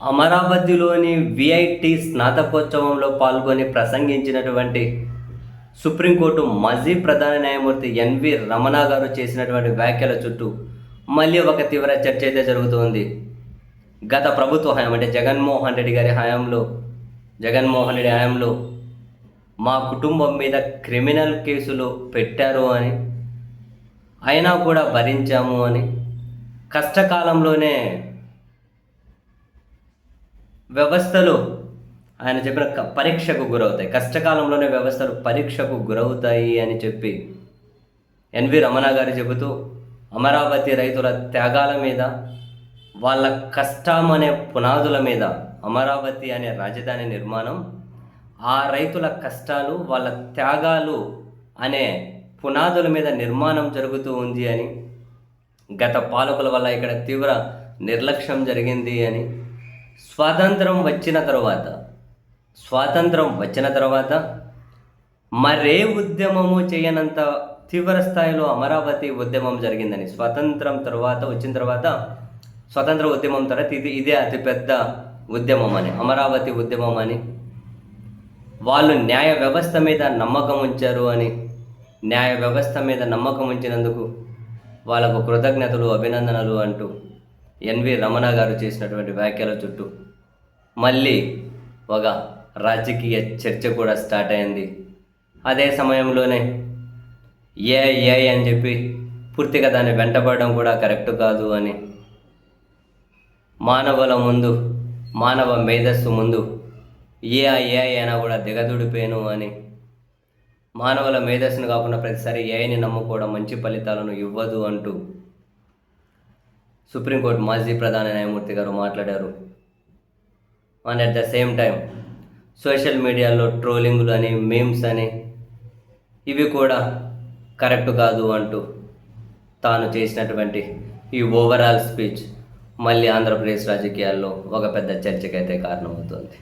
అమరావతిలోని విఐటి స్నాతకోత్సవంలో పాల్గొని ప్రసంగించినటువంటి సుప్రీంకోర్టు మాజీ ప్రధాన న్యాయమూర్తి ఎన్వి రమణ గారు చేసినటువంటి వ్యాఖ్యల చుట్టూ మళ్ళీ ఒక తీవ్ర చర్చ అయితే జరుగుతోంది. గత ప్రభుత్వ హయాం అంటే జగన్మోహన్ రెడ్డి గారి హయాంలో జగన్మోహన్ రెడ్డి హయాంలో మా కుటుంబం మీద క్రిమినల్ కేసులు పెట్టారు అని అయినా కూడా భరించాము అని కష్టకాలంలోనే వ్యవస్థలు ఆయన చెప్పిన క- పరీక్షకు గురవుతాయి. కష్టకాలంలోనే వ్యవస్థలు పరీక్షకు గురవుతాయి అని చెప్పి ఎన్వి రమణ గారు చెబుతూ అమరావతి రైతుల త్యాగాల మీద వాళ్ళ కష్టం అనే పునాదుల మీద అమరావతి అనే రాజధాని నిర్మాణం ఆ రైతుల కష్టాలు వాళ్ళ త్యాగాలు అనే పునాదుల మీద నిర్మాణం జరుగుతూ ఉంది అని గత పాలకుల వల్ల ఇక్కడ తీవ్ర నిర్లక్ష్యం జరిగింది అని స్వాతంత్రం వచ్చిన తర్వాత స్వాతంత్రం వచ్చిన తర్వాత మరే ఉద్యమము చేయనంత తీవ్ర స్థాయిలో అమరావతి ఉద్యమం జరిగిందని. స్వాతంత్రం తర్వాత వచ్చిన తర్వాత స్వతంత్ర ఉద్యమం తర్వాత ఇది ఇదే అతిపెద్ద ఉద్యమం అని అమరావతి ఉద్యమం అని. వాళ్ళు న్యాయ వ్యవస్థ మీద నమ్మకం ఉంచారు అని న్యాయ వ్యవస్థ మీద నమ్మకం ఉంచినందుకు వాళ్ళకు కృతజ్ఞతలు అభినందనలు అంటూ ఎన్వి రమణ గారు చేసినటువంటి వ్యాఖ్యల చుట్టూ మళ్ళీ ఒక రాజకీయ చర్చ కూడా స్టార్ట్ అయింది. అదే సమయంలోనే ఏ ఏ అని చెప్పి పూర్తిగా దాన్ని వెంటపడడం కూడా కరెక్ట్ కాదు అని మానవుల ముందు మానవ మేధస్సు ముందు ఏ ఏ అయినా కూడా దిగదుడిపోయాను అని మానవుల మేధస్సును కాకుండా ప్రతిసారి ఏఐని నమ్ముకోవడం మంచి ఫలితాలను ఇవ్వదు అంటూ సుప్రీంకోర్టు మాజీ ప్రధాన న్యాయమూర్తి గారు మాట్లాడారు. And at the same time social మీడియాలో ట్రోలింగ్లు అని మేమ్స్ అని ఇవి కూడా కరెక్ట్ కాదు అంటూ తాను చేసినటువంటి ఈ ఓవరాల్ స్పీచ్ మళ్ళీ ఆంధ్రప్రదేశ్ రాజకీయాల్లో ఒక పెద్ద చర్చకైతే కారణమవుతుంది.